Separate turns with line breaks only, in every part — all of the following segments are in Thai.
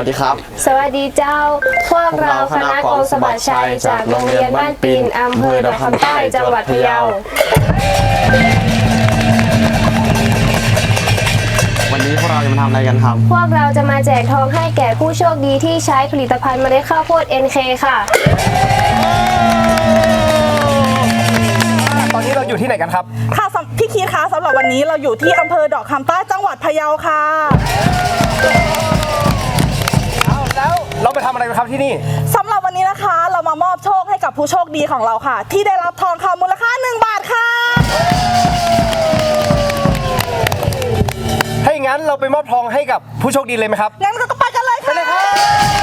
วัสดีครับ
สวัสดีเจ้า พวกเราคณะกองสมบัติชัยจากโรงเรียนบ้านปีนอำเภอดอกคำใต้จังหวัดพะเยา
วันนี้พวกเราจะมาทำอะไรกันครับ
พวกเราจะมาแจกทองให้แก่ผู้โชคดีที่ใช้ผลิตภัณฑ์เมล็ดข้าวโพด NK ค่ะ
ตอนนี้เราอยู่ที่ไหนกันครับ
ค่ะสำพี่คีดคะสำหรับวันนี้เราอยู่ที่อำเภอดอกคำใต้จังหวัดพะเยาค่ะ
ครับที่นี่
สำหรับวันนี้นะคะ เรามามอบโชคให้กับผู้โชคดีของเราค่ะ ที่ได้รับทองคำมูลค่า 1 บาทค่ะ
ถ้าอย่างนั้นเราไปมอบทองให้กับผู้โชคดีเลยไหมครับ
งั้นก็ไปกันเลยค่ะ
ไปเลยครับ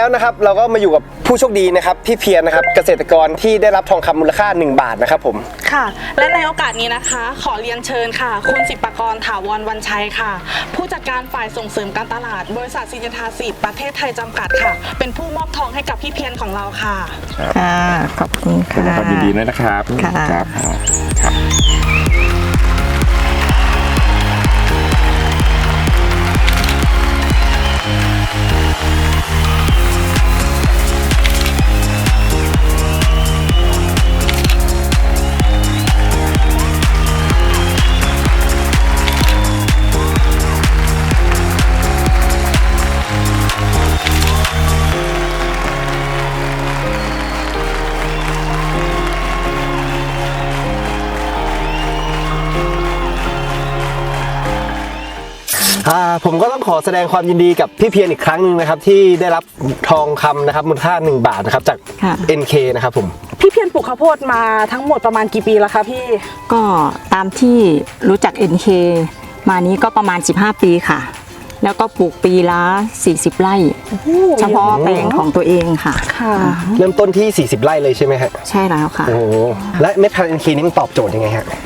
และแล้วนะครับเราก็มาอยู่กับผู้โชคดีนะครับพี่เพียรนะครับเกษตรกรที่ได้รับทองคำมูลค่า 1 บาทนะครับผม
ค่ะ และในโอกาสนี้นะคะ ขอเรียนเชิญค่ะ คุณสิบปกรถาวรวันชัยค่ะ ผู้จัดการฝ่ายส่งเสริมการตลาด บริษัทซินทาสีดประเทศไทยจำกัดค่ะ เป็นผู้มอบทองให้กับพี่เพียรของเราค่ะ
ค่ะ ขอบคุณค่ะ
ความยินดีด้วยนะครับ
ค่ะ
ครับ
ผมก็ต้องขอแสดงความยินดีกับพี่เพียรอีกครั้งหนึ่งนะครับ ที่ได้รับทองคำนะครับมูลค่า 1 บาทนะครับจาก
ค่ะ
NK นะครับผม
พี่เพียรปลูกข้าวโพดมาทั้งหมดประมาณกี่ปีแล้วคะพี่
ก็ตามที่รู้จัก NK มานี้ก็ประมาณ 15 ปีค่ะ แล้วก็ปลูกปีละ 40 ไร่ เฉพาะแปลงของตัวเองค่ะ
ค่ะ
เริ่มต้นที่ 40 ไร่เลยใช่ไหมฮะ
ใช่แล้วค่ะ
โอ้โหและเม็ดพันธุ์ NK นี่มันตอบโจทย์ยังไงฮะ
อ่า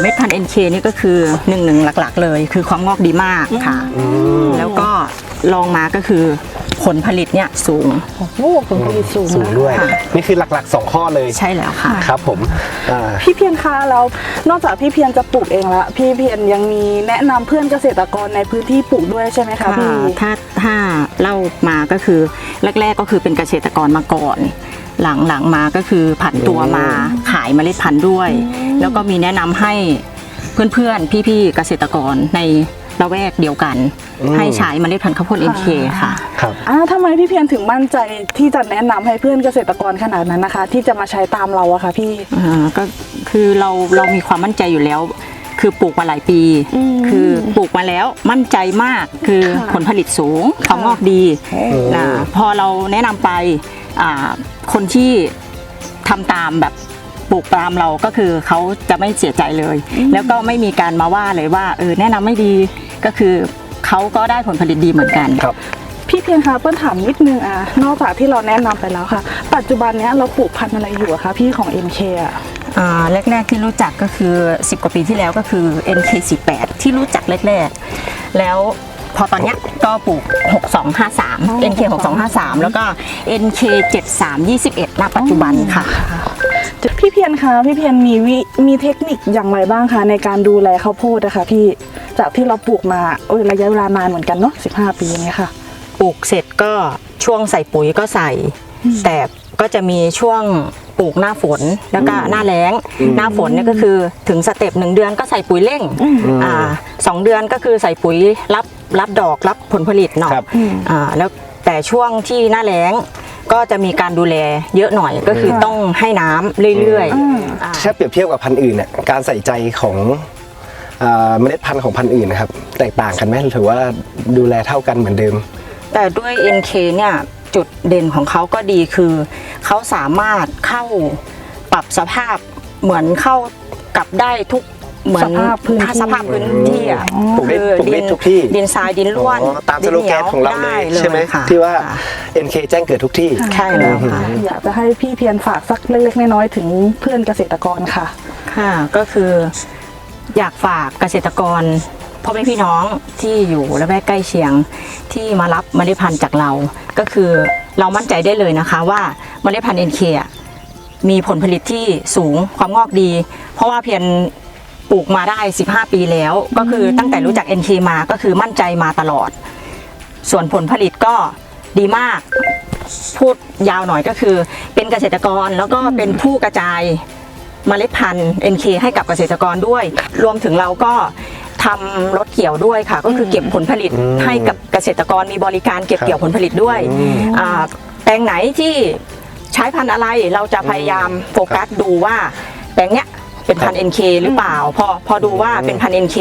เม็ดพันธุ์ NK นี่ก็คือหนึ่งหนึ่งหลักๆ เลย คือความงอกดีมากค่ะ แล้วก็ลองมาก็คือผลผลิตเนี่ยสูง
โอ้โหผลผลิตสูง
สูง
นะ
ด้วย
ค่ะ
นี่คือหลักๆ 2 ข้อเลย
ใช่แล้วค่ะ
ครับผมอ่า
พี่เพียรคะแล้วนอกจากพี่เพียรจะปลูกเองแล้วพี่เพียรยังมีแนะนำเพื่อนเกษตรกรในพื้นที่ปลูกด้วยใช่ไหมคะ
ค่ะ
พี่
ถ้าถ้าเล่ามาก็คือแรก ๆก็คือเป็นเกษตรกรมาก่อน หลังหลังมาก็คือผันตัวมาขายเมล็ดพันธุ์ด้วย แล้วก็มีแนะนำให้เพื่อนๆ พี่ๆเกษตรกรในละแวกเดียวกัน ให้ใช้เมล็ดพันธุ์ข้าวโพด NK ค่ะ
ครับ
อ่าทำไมพี่เพียรถึงมั่นใจที่จะแนะนำให้เพื่อนเกษตรกรขนาดนั้นนะคะ ที่จะมาใช้ตามเราอะคะพี่
อ่าก็คือเราเรามีความมั่นใจอยู่แล้ว คือปลูกมาหลายปี
อืม
คือปลูกมาแล้วมั่นใจมากคือ
ค่ะ
ผลผลิตสูงความงอกดีนะพอเราแนะนำไปอ่า คนที่ทำตามแบบปลูกตามเราก็คือเขาจะไม่เสียใจเลย แล้วก็ไม่มีการมาว่าเลยว่าเออแนะนำไม่ดีก็คือเขาก็ได้ผลผลิตดีเหมือนกัน
ครับ
พี่เพียรคะเปิ้ลถามนิดนึงอะนอกจากที่เราแนะนำไปแล้วค่ะ ปัจจุบันเนี้ยเราปลูกพันธุ์อะไรอยู่อะคะพี่ของ MK อะ
อ่าแรกๆที่รู้จักก็คือ 10 กว่าปีที่แล้วก็คือ NK48 ที่รู้จักแรกๆ แล้ว พอตอนเนี้ยก็ปลูก 6253 NK 6253 แล้วก็ NK 7321 ณ ปัจจุบันค่ะ
พี่เพียรคะพี่เพียรมีวิมีเทคนิคอย่างไรบ้างคะในการดูแลข้าวโพดนะคะพี่จากที่เราปลูกมาโอ้ยระยะเวลานานเหมือนกันเนาะ15 ปีอย่างเงี้ยค่ะ
ปลูกเสร็จก็ช่วงใส่ปุ๋ยก็ใส่ แต่ก็จะมีช่วงปลูกหน้าฝนแล้วก็หน้าแล้ง หน้าฝนเนี่ยก็คือถึงสเต็ปหนึ่งเดือนก็ใส่ปุ๋ยเร่งอ่าสองเดือนก็คือใส่ปุ๋ยรับ รับดอกรับผลผลิตหน่อย
ครับ
อ่าแล้วแต่ช่วงที่หน้าแล้งก็จะมีการดูแลเยอะหน่อยก็คือต้องให้น้ำเรื่อยๆอ่า
ถ้าเปรียบเทียบกับพันธุ์อื่นเนี่ยการใส่ใจของอ่าเมล็ดพันธุ์ของพันธุ์อื่นนะครับ แตกต่างกันไหมหรือว่าดูแลเท่ากันเหมือนเดิม
แต่ด้วย NK เนี่ยจุดเด่นของเขาก็ดีคือ เขาสามารถเข้าปรับสภาพเหมือนเข้ากับได้ทุก เหมือน
สภาพพื้นที่
สภาพพื้นที่อะ
ปลูกได้
คือ
ปลูกได้ทุกที่
ดินทรายดินร่วน
อ๋อตามสโลแกนของเราเลย
ดินหนีว
ใช่ไหม
ด้ค่ะ
ที่ว่า
ค่ะ
NK แจ้งเกิดทุกที่
ใช่แล้วค่ะ
อยากจะให้พี่เพียรฝากสักเล็กๆน้อยๆถึงเพื่อนเกษตรกรค่ะ
ค่ะก็คืออยากฝากเกษตรกรพ่อแม่พี่น้องที่อยู่และแวกใกล้เคียงที่มารับเมล็ดพันธุ์จากเรา ก็คือเรามั่นใจได้เลยนะคะว่าเมล็ดพันธุ์ NK อะมีผลผลิตที่สูงความงอกดี เพราะว่าเพียร ปลูกมาได้ 15 ปีแล้ว ก็คือตั้งแต่รู้จัก NK มาก็คือมั่นใจมาตลอด ส่วนผลผลิตก็ดีมาก พูดยาวหน่อยก็คือ เป็นเกษตรกรแล้วก็เป็นผู้กระจายเมล็ดพันธุ์ NK ให้กับเกษตรกรด้วย รวมถึงเราก็ทำรถเกี่ยวด้วยค่ะ ก็คือเก็บผลผลิต
อืม
ให้กับเกษตรกรมีบริการเก็บ
ครับ
เกี่ยวผลผลิตด้วย
อืม
อ่าแปลงไหนที่ใช้พันธุ์อะไรเราจะพยายามโฟกัสดูว่าแปลงเนี้ย เป็นพันธุ์ NK หรือเปล่า พอพอดูว่าเป็นพันธุ์ NK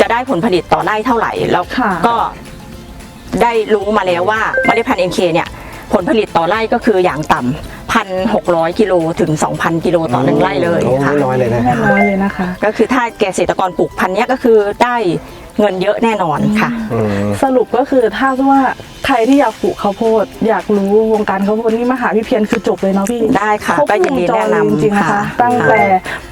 จะได้ผลผลิตต่อไร่เท่าไหร่แล้ว
ค่ะ
ก็ได้รู้มาแล้วว่าเมล็ดพันธุ์ NK เนี่ยผลผลิตต่อไร่ก็คืออย่างต่ำพันหกร้อยกิโลถึง2,000กิโลต่อหนึ่งไร่เลย
โอ้
ค่ะ
ไม่น้อยเลยนะ
ไม่น้อยเลยนะคะ
ก็คือถ้าเกษตรกรปลูกพันธุ์เนี้ยก็คือได้ เงินเยอะแน่นอนค่ะ
อืม
สรุปก็คือถ้าว่าใครที่อยากปลูกข้าวโพด อยากรู้วงการข้าวโพดนี่มาหาพี่เพียรคือจบเลยเนาะพี่
ได้ค่ะ
ครบ
ก็ยินดี
วงจร
แนะนำ
เลยจริงๆนะคะ
ค่ะ
ตั้งแต่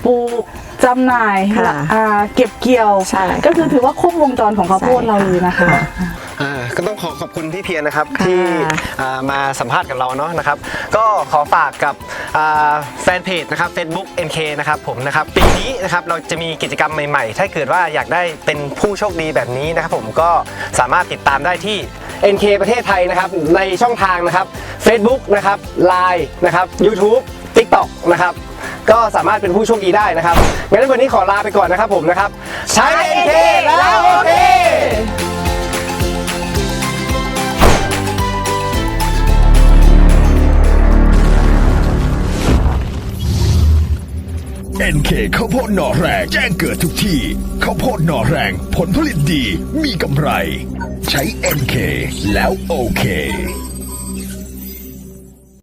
ปลูกจำหน่าย
ค่ะ
อ่าเก็บเกี่ยว
ใช่
ก็คือถือว่าครบวงจรของข้าวโพด
ใช่
เราเลยนะคะ
ค่ะ
อ่า ก็ต้องขอขอบคุณพี่เพียรนะครับ
ค่ะ
ที่อ่ามาสัมภาษณ์กับเราเนาะนะครับก็ขอฝากกับอ่าแฟนเพจนะครับ Facebook NK นะครับผมนะครับปีนี้นะครับเราจะมีกิจกรรมใหม่ๆ ถ้าเกิดว่าอยากได้เป็นผู้โชคดีแบบนี้นะครับผมก็สามารถติดตามได้ที่ NK ประเทศไทยนะครับในช่องทางนะครับ Facebook นะครับ Line นะครับ YouTube TikTok นะครับก็สามารถเป็นผู้โชคดีได้นะครับงั้นวันนี้ขอลาไปก่อนนะครับผมนะครับใช้ NK แล้วโอเค
NK ข้าวโพดหน่อแรงแจ้งเกิดทุกที่ข้าวโพดหน่อแรง ผลผลิตดีมีกำไร ใช้ NK แล้วโอเค